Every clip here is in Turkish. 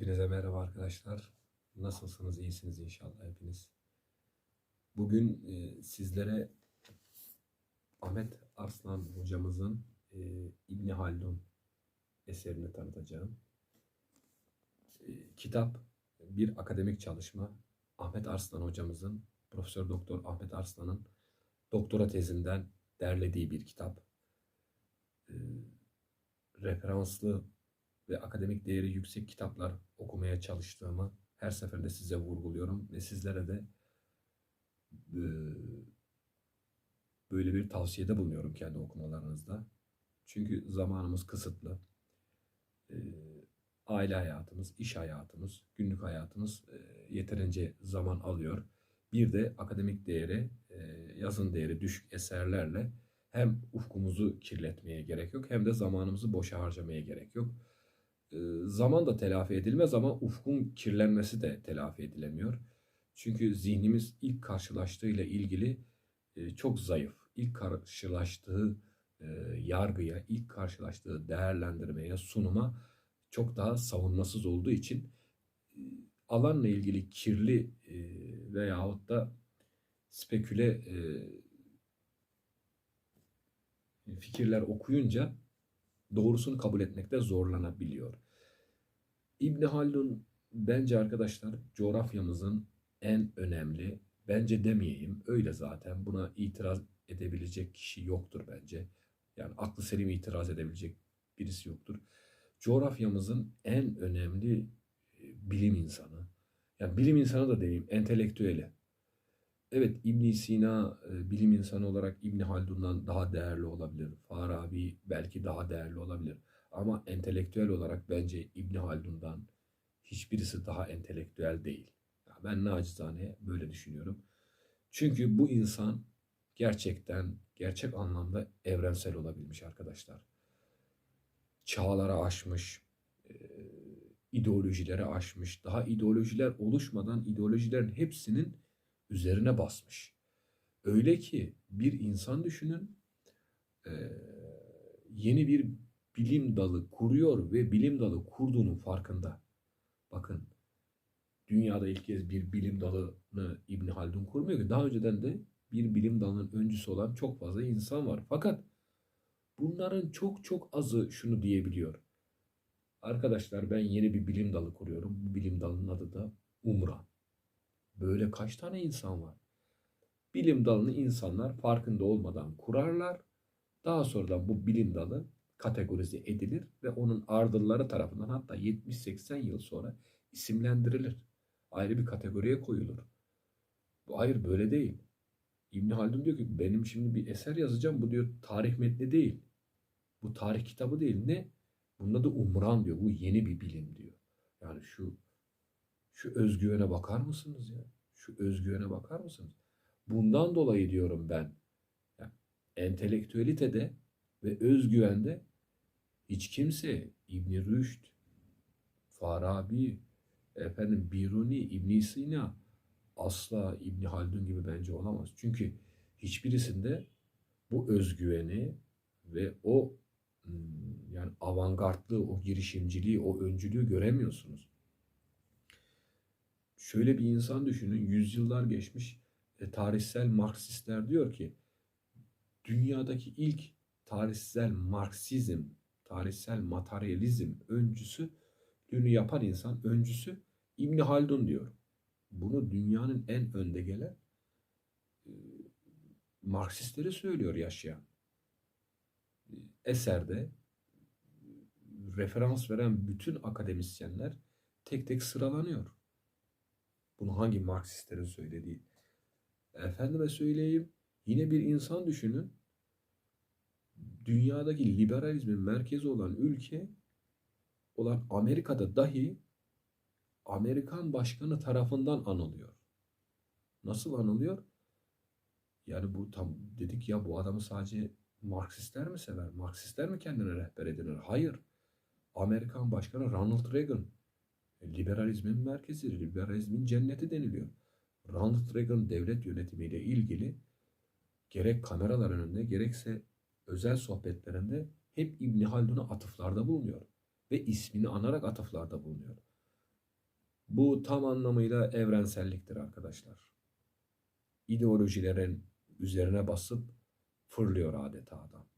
Hepinize merhaba arkadaşlar. Nasılsınız? İyisiniz inşallah hepiniz. Bugün e, sizlere Ahmet Arslan hocamızın e, İbni Haldun eserini tanıtacağım. E, kitap bir akademik çalışma. Ahmet Arslan hocamızın, Profesör Doktor Ahmet Arslan'ın doktora tezinden derlediği bir kitap. E, referanslı ve akademik değeri yüksek kitaplar okumaya çalıştığımı her seferinde size vurguluyorum ve sizlere de e, böyle bir tavsiyede bulunuyorum kendi okumalarınızda. Çünkü zamanımız kısıtlı. E, aile hayatımız, iş hayatımız, günlük hayatımız e, yeterince zaman alıyor. Bir de akademik değeri, yazın değeri düşük eserlerle hem ufkumuzu kirletmeye gerek yok hem de zamanımızı boşa harcamaya gerek yok zaman da telafi edilmez ama ufkun kirlenmesi de telafi edilemiyor. Çünkü zihnimiz ilk karşılaştığıyla ilgili e, çok zayıf. İlk karşılaştığı e, yargıya, ilk karşılaştığı değerlendirmeye, sunuma çok daha savunmasız olduğu için alanla ilgili kirli veyahut da speküle fikirler okuyunca doğrusunu kabul etmekte zorlanabiliyor. İbni Haldun bence arkadaşlar coğrafyamızın en önemli, bence demeyeyim öyle zaten buna itiraz edebilecek kişi yoktur bence. Yani aklı selim itiraz edebilecek birisi yoktur. Coğrafyamızın en önemli e, bilim insanı, yani bilim insanı da demeyeyim, entelektüeli. Evet İbn Sina e, bilim insanı olarak İbn Haldun'dan daha değerli olabilir. Farabi belki daha değerli olabilir. Ama entelektüel olarak bence İbn Haldun'dan hiçbirisi daha entelektüel değil. Ben nacizane böyle düşünüyorum. Çünkü bu insan gerçekten gerçek anlamda evrensel olabilmiş arkadaşlar. Çağlara aşmış, e, ideolojileri aşmış. Daha ideolojiler oluşmadan ideolojilerin hepsinin üzerine basmış. Öyle ki bir insan düşünün e, yeni bir bilim dalı kuruyor ve bilim dalı kurduğunun farkında. Bakın dünyada ilk kez bir bilim dalını İbn Haldun kurmuyor ki daha önceden de bir bilim dalının öncüsü olan çok fazla insan var. Fakat bunların çok çok azı şunu diyebiliyor. Arkadaşlar ben yeni bir bilim dalı kuruyorum. Bu bilim dalının adı da Umra. Böyle kaç tane insan var? Bilim dalını insanlar farkında olmadan kurarlar. Daha sonradan bu bilim dalı kategorize edilir ve onun ardılları tarafından hatta 70-80 yıl sonra isimlendirilir. Ayrı bir kategoriye koyulur. Hayır böyle değil. İbn Haldun diyor ki benim şimdi bir eser yazacağım. Bu diyor tarih metni değil. Bu tarih kitabı değil. Ne? Bunda da umran diyor. Bu yeni bir bilim diyor. Yani şu şu özgüvene bakar mısınız ya? Şu özgüvene bakar mısınız? Bundan dolayı diyorum ben. Yani entelektüelitede ve özgüvende hiç kimse İbn Rüşd, Farabi, efendim Biruni, İbn Sina asla İbn Haldun gibi bence olamaz. Çünkü hiçbirisinde bu özgüveni ve o hmm, yani avantgardlığı, o girişimciliği, o öncülüğü göremiyorsunuz şöyle bir insan düşünün. Yüzyıllar geçmiş e, tarihsel Marksistler diyor ki dünyadaki ilk tarihsel Marksizm, tarihsel materyalizm öncüsü dünü yapan insan öncüsü İbn Haldun diyor. Bunu dünyanın en önde gelen e, Marksistleri söylüyor yaşayan. E, eserde referans veren bütün akademisyenler tek tek sıralanıyor. Bunu hangi Marksistlerin söylediği. Efendime söyleyeyim yine bir insan düşünün. Dünyadaki liberalizmin merkezi olan ülke olan Amerika'da dahi Amerikan başkanı tarafından anılıyor. Nasıl anılıyor? Yani bu tam dedik ya bu adamı sadece Marksistler mi sever? Marksistler mi kendine rehber edinir? Hayır. Amerikan Başkanı Ronald Reagan liberalizmin merkezi, liberalizmin cenneti deniliyor. Ronald Reagan devlet yönetimiyle ilgili gerek kameralar önünde gerekse özel sohbetlerinde hep İbni Haldun'a atıflarda bulunuyor. Ve ismini anarak atıflarda bulunuyor. Bu tam anlamıyla evrenselliktir arkadaşlar. İdeolojilerin üzerine basıp fırlıyor adeta adam.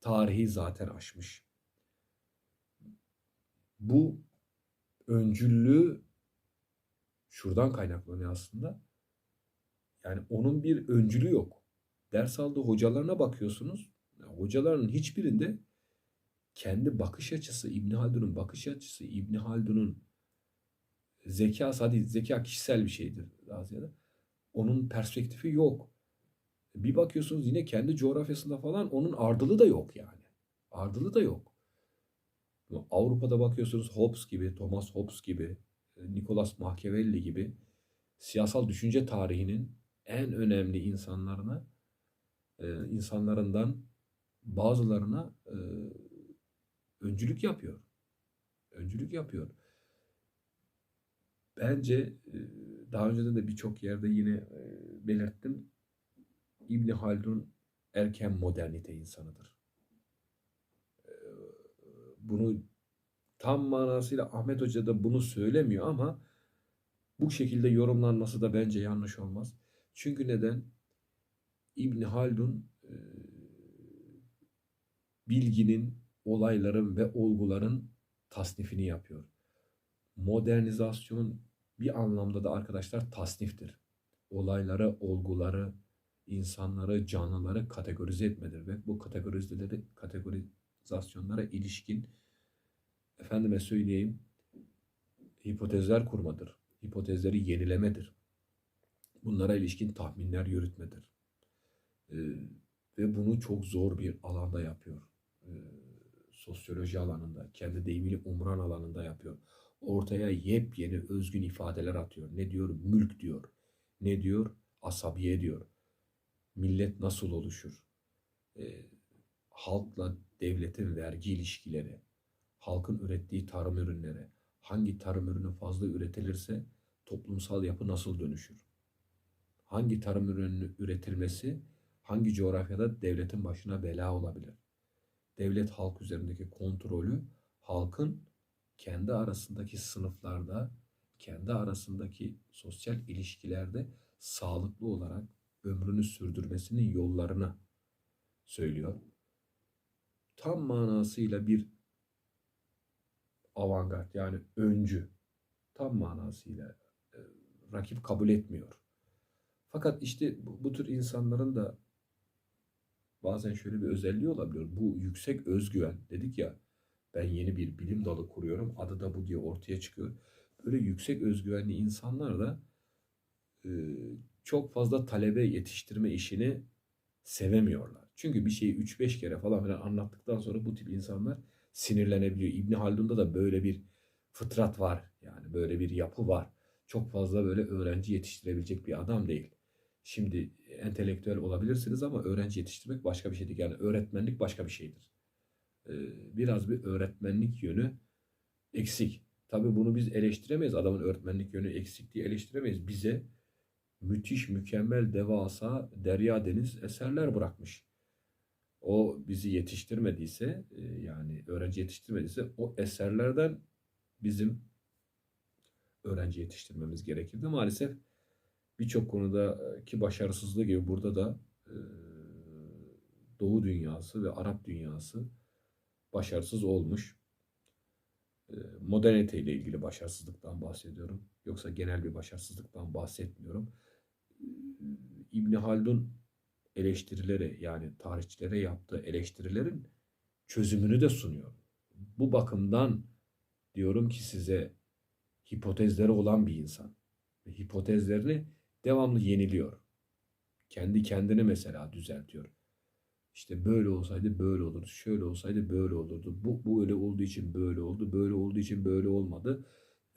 Tarihi zaten aşmış. Bu öncüllüğü şuradan kaynaklanıyor aslında. Yani onun bir öncülü yok. Ders aldığı hocalarına bakıyorsunuz. Hocaların hiçbirinde kendi bakış açısı, İbn Haldun'un bakış açısı, İbn Haldun'un zekası, hadi zeka kişisel bir şeydir daha ziyade. Onun perspektifi yok. Bir bakıyorsunuz yine kendi coğrafyasında falan onun ardılı da yok yani. Ardılı da yok. Avrupa'da bakıyorsunuz Hobbes gibi, Thomas Hobbes gibi, Nicolas Machiavelli gibi siyasal düşünce tarihinin en önemli insanlarına e, insanlarından bazılarına e, öncülük yapıyor. Öncülük yapıyor. Bence e, daha önceden de birçok yerde yine e, belirttim. İbn Haldun erken modernite insanıdır. Bunu tam manasıyla Ahmet Hoca da bunu söylemiyor ama bu şekilde yorumlanması da bence yanlış olmaz. Çünkü neden? İbn Haldun bilginin, olayların ve olguların tasnifini yapıyor. Modernizasyon bir anlamda da arkadaşlar tasniftir. Olayları, olguları, insanları, canlıları kategorize etmedir ve bu kategorizeleri, kategorizasyonlara ilişkin efendime söyleyeyim hipotezler kurmadır. Hipotezleri yenilemedir. Bunlara ilişkin tahminler yürütmedir. Ee, ve bunu çok zor bir alanda yapıyor. Ee, sosyoloji alanında, kendi deyimiyle umran alanında yapıyor. Ortaya yepyeni özgün ifadeler atıyor. Ne diyor? Mülk diyor. Ne diyor? Asabiye diyor. Millet nasıl oluşur? Ee, halkla devletin vergi ilişkileri, halkın ürettiği tarım ürünleri, hangi tarım ürünü fazla üretilirse toplumsal yapı nasıl dönüşür? Hangi tarım ürünü üretilmesi hangi coğrafyada devletin başına bela olabilir? Devlet halk üzerindeki kontrolü halkın kendi arasındaki sınıflarda, kendi arasındaki sosyal ilişkilerde sağlıklı olarak ömrünü sürdürmesinin yollarını söylüyor. Tam manasıyla bir avantgard yani öncü tam manasıyla e, rakip kabul etmiyor. Fakat işte bu, bu tür insanların da bazen şöyle bir özelliği olabiliyor. Bu yüksek özgüven dedik ya ben yeni bir bilim dalı kuruyorum adı da bu diye ortaya çıkıyor. Böyle yüksek özgüvenli insanlar da e, çok fazla talebe yetiştirme işini sevemiyorlar. Çünkü bir şeyi 3-5 kere falan filan anlattıktan sonra bu tip insanlar sinirlenebiliyor. İbni Haldun'da da böyle bir fıtrat var. Yani böyle bir yapı var. Çok fazla böyle öğrenci yetiştirebilecek bir adam değil. Şimdi entelektüel olabilirsiniz ama öğrenci yetiştirmek başka bir şeydir. Yani öğretmenlik başka bir şeydir. Ee, biraz bir öğretmenlik yönü eksik. Tabii bunu biz eleştiremeyiz. Adamın öğretmenlik yönü eksik diye eleştiremeyiz. Bize müthiş, mükemmel, devasa, derya deniz eserler bırakmış. O bizi yetiştirmediyse, e, yani öğrenci yetiştirmediyse o eserlerden bizim öğrenci yetiştirmemiz gerekirdi. Maalesef birçok konuda e, başarısızlığı gibi burada da e, Doğu dünyası ve Arap dünyası başarısız olmuş. Modernite ile ilgili başarısızlıktan bahsediyorum. Yoksa genel bir başarısızlıktan bahsetmiyorum. İbni Haldun eleştirileri yani tarihçilere yaptığı eleştirilerin çözümünü de sunuyor. Bu bakımdan diyorum ki size hipotezleri olan bir insan. Ve hipotezlerini devamlı yeniliyor. Kendi kendini mesela düzeltiyor. İşte böyle olsaydı böyle olurdu, şöyle olsaydı böyle olurdu. Bu, bu öyle olduğu için böyle oldu, böyle olduğu için böyle olmadı.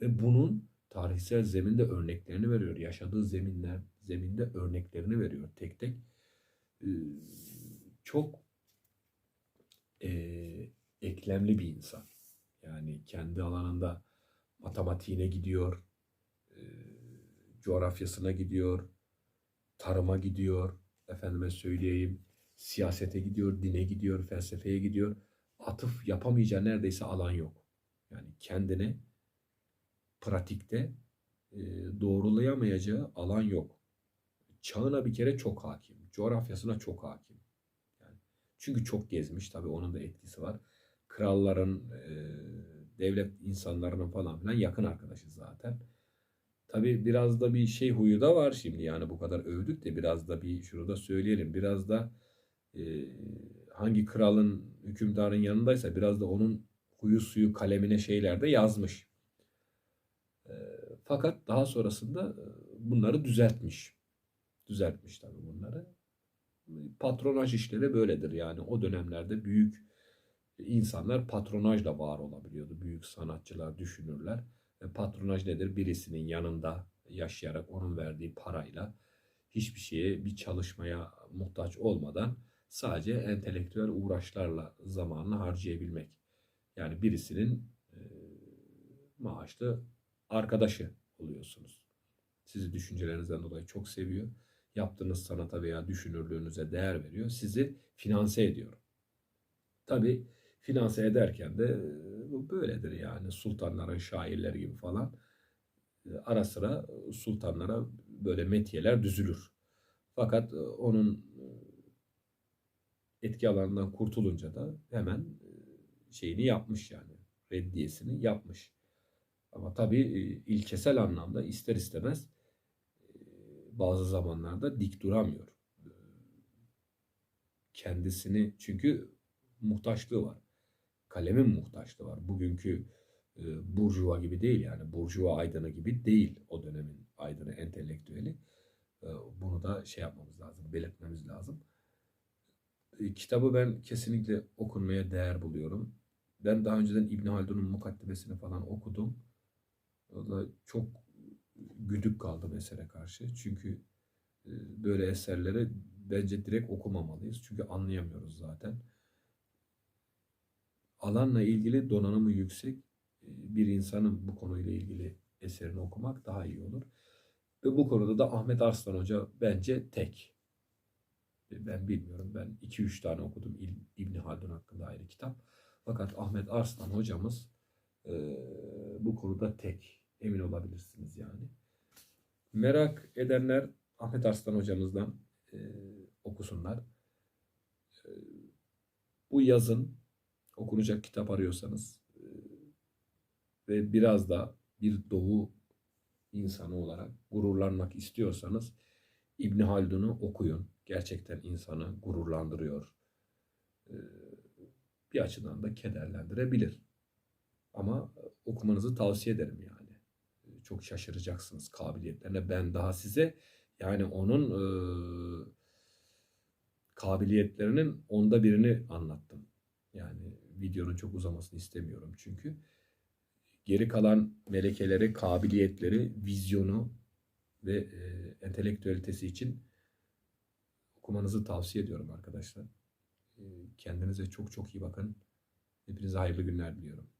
Ve bunun tarihsel zeminde örneklerini veriyor. Yaşadığı zeminler, zeminde örneklerini veriyor tek tek. Ee, çok e, eklemli bir insan. Yani kendi alanında matematiğine gidiyor, e, coğrafyasına gidiyor, tarıma gidiyor, efendime söyleyeyim, siyasete gidiyor, dine gidiyor, felsefeye gidiyor. Atıf yapamayacağı neredeyse alan yok. Yani kendine pratikte e, doğrulayamayacağı alan yok. Çağına bir kere çok hakim. Coğrafyasına çok hakim. Yani çünkü çok gezmiş tabii onun da etkisi var. Kralların, e, devlet insanlarının falan filan yakın arkadaşı zaten. Tabii biraz da bir şey huyu da var şimdi yani bu kadar övdük de biraz da bir şunu da söyleyelim. Biraz da e, hangi kralın, hükümdarın yanındaysa biraz da onun huyu suyu kalemine şeyler de yazmış. E, fakat daha sonrasında e, bunları düzeltmiş. Düzeltmiş tabii bunları. Patronaj işleri böyledir yani o dönemlerde büyük insanlar patronajla var olabiliyordu. Büyük sanatçılar, düşünürler. E, patronaj nedir? Birisinin yanında yaşayarak onun verdiği parayla hiçbir şeye, bir çalışmaya muhtaç olmadan sadece entelektüel uğraşlarla zamanını harcayabilmek. Yani birisinin e, maaşlı arkadaşı oluyorsunuz. Sizi düşüncelerinizden dolayı çok seviyor. Yaptığınız sanata veya düşünürlüğünüze değer veriyor. Sizi finanse ediyor. Tabi finanse ederken de e, bu böyledir yani sultanların şairleri gibi falan e, ara sıra sultanlara böyle metiyeler düzülür. Fakat e, onun etki alanından kurtulunca da hemen şeyini yapmış yani reddiyesini yapmış. Ama tabii ilkesel anlamda ister istemez bazı zamanlarda dik duramıyor. Kendisini çünkü muhtaçlığı var kalemin muhtaçlığı var. Bugünkü e, burjuva gibi değil yani burjuva aydını gibi değil o dönemin aydını entelektüeli. E, bunu da şey yapmamız lazım, belirtmemiz lazım. E, kitabı ben kesinlikle okunmaya değer buluyorum. Ben daha önceden İbn Haldun'un mukaddimesini falan okudum. O da çok güdük kaldım esere karşı. Çünkü e, böyle eserleri bence direkt okumamalıyız. Çünkü anlayamıyoruz zaten alanla ilgili donanımı yüksek e, bir insanın bu konuyla ilgili eserini okumak daha iyi olur. Ve bu konuda da Ahmet Arslan Hoca bence tek. E, ben bilmiyorum. Ben 2-3 tane okudum İbni Haldun hakkında ayrı kitap. Fakat Ahmet Arslan hocamız bu konuda tek. Emin olabilirsiniz yani. Merak edenler Ahmet Arslan hocamızdan e, okusunlar. E, bu yazın okunacak kitap arıyorsanız e, ve biraz da bir doğu insanı olarak gururlanmak istiyorsanız İbni Haldun'u okuyun. Gerçekten insanı gururlandırıyor. E, bir açıdan da kederlendirebilir. Ama okumanızı tavsiye ederim yani. Çok şaşıracaksınız kabiliyetlerine. Ben daha size yani onun e, kabiliyetlerinin onda birini anlattım. Yani videonun çok uzamasını istemiyorum çünkü. Geri kalan melekeleri, kabiliyetleri, vizyonu ve e, entelektüelitesi için okumanızı tavsiye ediyorum arkadaşlar. E, kendinize çok çok iyi bakın. Hepinize hayırlı günler diliyorum.